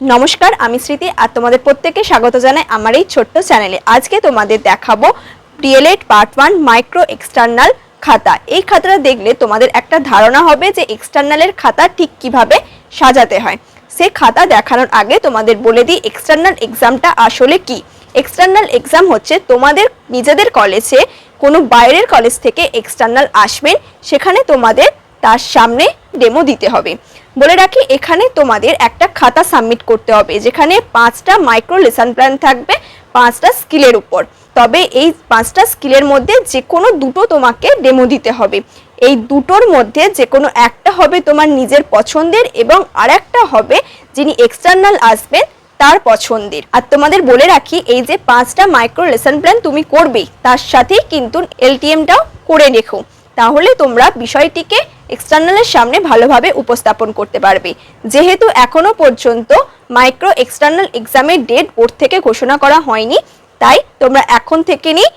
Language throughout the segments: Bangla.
নমস্কার, আমি স্মৃতি আর তোমাদের প্রত্যেককে স্বাগত জানাই আমার এই ছোট্ট চ্যানেলে। আজকে তোমাদের দেখাবো DElEd part one micro external খাতা। এই খাতাটা দেখলে তোমাদের একটা ধারণা হবে যে এক্সটার্নালের খাতা ঠিক কীভাবে সাজাতে হয়। সে খাতা দেখানোর আগে তোমাদের বলে দিই এক্সটার্নাল এক্সামটা আসলে কি। এক্সটার্নাল এক্সাম হচ্ছে তোমাদের নিজেদের কলেজে কোনো বাইরের কলেজ থেকে এক্সটার্নাল আসবেন সেখানে তোমাদের তার সামনে ডেমো দিতে হবে। বলে রাখি, এখানে তোমাদের একটা খাতা সাবমিট করতে হবে, যেখানে পাঁচটা মাইক্রো লেসন প্ল্যান থাকবে, পাঁচটা স্কিলের উপর। তবে এই পাঁচটা স্কিলের মধ্যে যে কোনো দুটো তোমাকে ডেমো দিতে হবে। এই দুটোর মধ্যে যে কোনো একটা হবে তোমার নিজের পছন্দের এবং আরেকটা হবে যিনি এক্সটার্নাল আসবেন, তার পছন্দের। আর তোমাদের বলে রাখি, এই যে পাঁচটা মাইক্রো লেসন প্ল্যান তুমি করবেই, তার সাথেই কিন্তু এলটিএমটাও করে রেখো। তাহলে তোমরা বিষয়টিকে এক্সটার্নালের সামনে ভালোভাবে উপস্থাপন করতে পারবে। যেহেতু এখনও পর্যন্ত মাইক্রো এক্সটার্নাল এক্সামের ডেট বোর্ড থেকে ঘোষণা করা হয়নি, তাই তোমরা এখন থেকে নিয়ে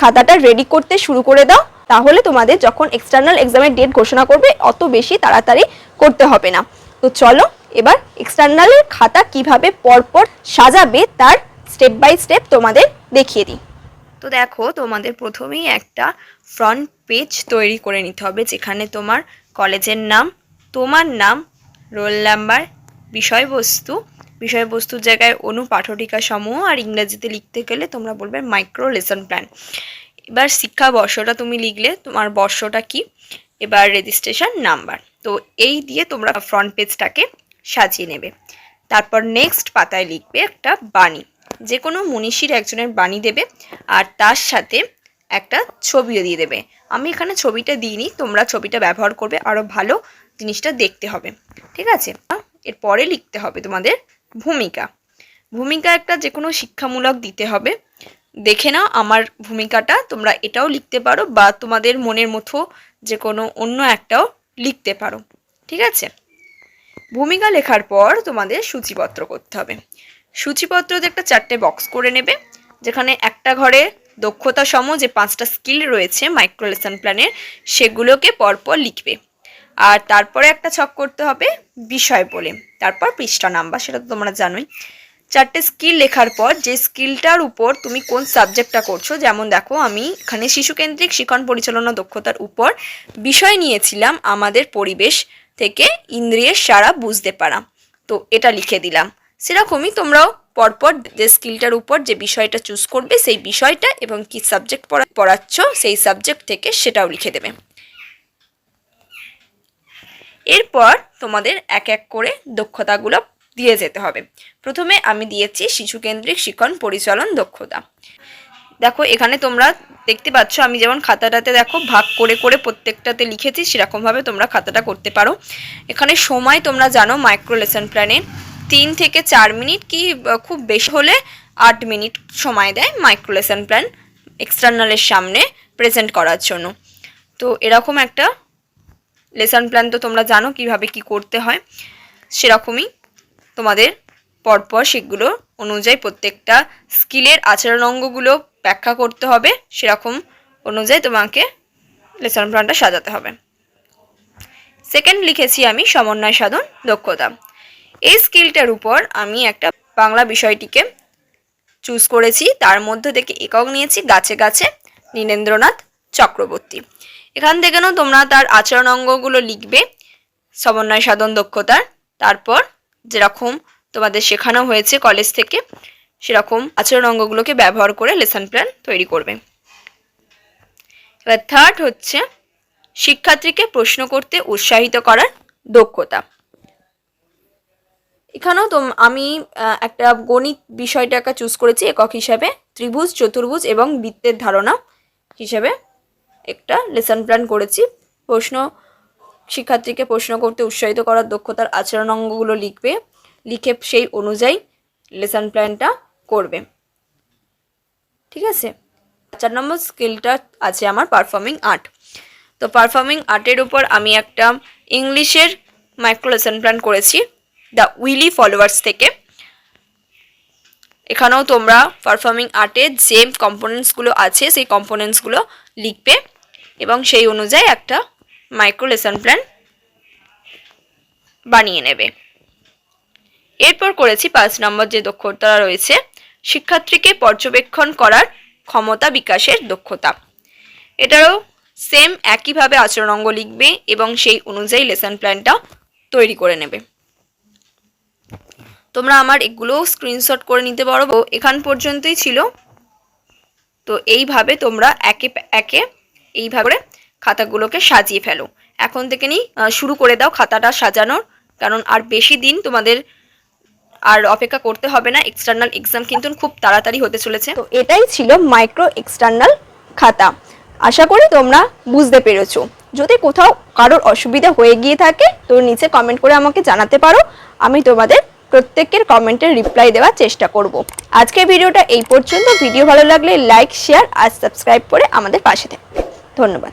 খাতাটা রেডি করতে শুরু করে দাও। তাহলে তোমাদের যখন এক্সটার্নাল এক্সামের ডেট ঘোষণা করবে, অত বেশি তাড়াতাড়ি করতে হবে না। তো চলো, এবার এক্সটার্নালের খাতা কীভাবে পরপর সাজাবে তার স্টেপ বাই স্টেপ তোমাদের দেখিয়ে দিই। তো দেখো, তোমাদের প্রথমেই একটা ফ্রন্ট পেজ তৈরি করে নিতে হবে, যেখানে তোমার কলেজের নাম, তোমার নাম রোল নাম্বার বিষয়বস্তু, বিষয়বস্তুর জায়গায় অনুপাঠটিকা সমূহ আর ইংরেজিতে লিখতে গেলে তোমরা বলবে মাইক্রো লেসন প্ল্যান এবার শিক্ষা বর্ষটা তুমি লিখলে, তোমার বর্ষটা কি? এবার রেজিস্ট্রেশন নাম্বার তো এই দিয়ে তোমরা ফ্রন্ট পেজটাকে সাজিয়ে নেবে। তারপর নেক্সট পাতায় লিখবে একটা বাণী। যে কোনো মনীষীর একজনের বাণী দেবে আর তার সাথে একটা ছবিও দিয়ে দেবে। আমি এখানে ছবিটা দিইনি, তোমরা ছবিটা ব্যবহার করবে আরও ভালো জিনিসটা দেখতে হবে। ঠিক আছে? এরপরে লিখতে হবে তোমাদের ভূমিকা। ভূমিকা একটা যে কোনো শিক্ষামূলক দিতে হবে। দেখে নাও আমার ভূমিকাটা, তোমরা এটাও লিখতে পারো বা তোমাদের মনের মতো যে কোনো অন্য একটাও লিখতে পারো। ঠিক আছে? ভূমিকা লেখার পর তোমাদের সূচিপত্র করতে হবে। সূচিপত্রতে একটা চারটে বক্স করে নেবে, যেখানে একটা ঘরে দক্ষতা সম যে পাঁচটা স্কিল রয়েছে মাইক্রো লেসন প্ল্যানের সেগুলোকে পরপর লিখবে। আর তারপরে একটা ছক করতে হবে বিষয় বলে, তারপর পৃষ্ঠা নাম্বার, সেটা তো তোমরা জানোই। চারটে স্কিল লেখার পর যে স্কিলটার উপর তুমি কোন সাবজেক্টটা করছ, যেমন দেখো আমি এখানে শিশুকেন্দ্রিক শিক্ষণ পরিচালনা দক্ষতার উপর বিষয় নিয়েছিলাম আমাদের পরিবেশ থেকে ইন্দ্রিয়ের সারা বুঝতে পারা। তো এটা লিখে দিলাম। সেরকমই তোমরাও পরপর যে স্কিলটার উপর যে বিষয়টা চুজ করবে, সেই বিষয়টা এবং কি সাবজেক্ট পড়া পড়াচ্ছ, সেই সাবজেক্ট থেকে সেটাও লিখে দেবে। এরপর তোমাদের এক এক করে দক্ষতাগুলো দিয়ে যেতে হবে। প্রথমে আমি দিয়েছি শিশুকেন্দ্রিক শিক্ষণ পরিচালন দক্ষতা। দেখো, এখানে তোমরা দেখতে পাচ্ছ, আমি যেমন খাতাটাতে দেখো, ভাগ করে করে প্রত্যেকটাতে লিখেছি, সেরকমভাবে তোমরা খাতাটা করতে পারো। এখানে সময় তোমরা জানো মাইক্রো লেসন প্ল্যানে তিন থেকে চার মিনিট কি খুব বেশি হলে আট মিনিট সময় দেয় মাইক্রো লেসন প্ল্যান এক্সটার্নালের সামনে প্রেজেন্ট করার জন্য। তো এরকম একটা লেসন প্ল্যান তো তোমরা জানো কীভাবে কি করতে হয়, সেরকমই তোমাদের পরপর সেগুলো অনুযায়ী প্রত্যেকটা স্কিলের আচরণ অঙ্গগুলো ব্যাখ্যা করতে হবে, সেরকম অনুযায়ী তোমাকে লেসন প্ল্যানটা সাজাতে হবে। সেকেন্ড লিখেছি আমি সমন্বয় সাধন দক্ষতা। এই স্কিলটার উপর আমি একটা বাংলা বিষয়টিকে চুজ করেছি, তার মধ্যে থেকে একক নিয়েছি, গাছে গাছে নীলেন্দ্রনাথ চক্রবর্তী। এখান থেকেও তোমরা তার আচরণ অঙ্গগুলো লিখবে, সমন্বয় সাধন দক্ষতার, তারপর যেরকম তোমাদের শেখানো হয়েছে কলেজ থেকে, সেরকম আচরণ অঙ্গগুলোকে ব্যবহার করে লেসন প্ল্যান তৈরি করবে। এবার থার্ড হচ্ছে, শিক্ষার্থীকে প্রশ্ন করতে উৎসাহিত করার দক্ষতা। এখানেও তো আমি একটা গণিত বিষয়টাকে চুজ করেছি একক হিসাবে, ত্রিভুজ, চতুর্ভুজ এবং বৃত্তের ধারণা হিসাবে একটা লেসন প্ল্যান করেছি। প্রশ্ন, শিক্ষার্থীকে প্রশ্ন করতে উৎসাহিত করার দক্ষতার আচরণ অঙ্গগুলো লিখবে। লিখে সেই অনুযায়ী লেসন প্ল্যানটা করবে। ঠিক আছে? চার নম্বর স্কিলটা আছে আমার পারফর্মিং আর্ট তো পারফর্মিং আর্টের উপর আমি একটা ইংলিশের মাইক্রো লেসন প্ল্যান করেছি দ্য উইলি ফলোয়ার্স থেকে। এখানেও তোমরা পারফর্মিং আর্টের যে কম্পোনেন্টসগুলো আছে, সেই কম্পোনেন্টসগুলো লিখবে এবং সেই অনুযায়ী একটা মাইক্রো লেসন প্ল্যান বানিয়ে নেবে। এরপর করেছি পাঁচ নম্বর যে দক্ষতা রয়েছে, শিক্ষার্থীকে পর্যবেক্ষণ করার ক্ষমতা বিকাশের দক্ষতা। এটারও সেম একইভাবে আচরণাঙ্গ লিখবে এবং সেই অনুযায়ী লেসন প্ল্যানটা তৈরি করে নেবে। তোমরা আমার এগুলো স্ক্রিনশট করে নিতে পারো। এখান পর্যন্তই ছিল। তো এইভাবে তোমরা একে একে এইভাবে খাতাগুলোকে সাজিয়ে ফেলো। এখন থেকে নি শুরু করে দাও খাতাটা সাজানোর, কারণ আর বেশি দিন তোমাদের আর অপেক্ষা করতে হবে না এক্সটার্নাল এক্সাম কিন্তু খুব তাড়াতাড়ি হতে চলেছে। তো এটাই ছিল মাইক্রো এক্সটার্নাল খাতা। আশা করি তোমরা বুঝতে পেরেছ। যদি কোথাও কারোর অসুবিধা হয়ে গিয়ে থাকে, তো নিচে কমেন্ট করে আমাকে জানাতে পারো। আমি তোমাদের প্রত্যেকের কমেন্টের রিপ্লাই দেওয়ার চেষ্টা করব। আজকের ভিডিওটা এই পর্যন্ত। ভিডিও ভালো লাগলে লাইক শেয়ার আর সাবস্ক্রাইব করে আমাদের পাশে থাকবে। ধন্যবাদ।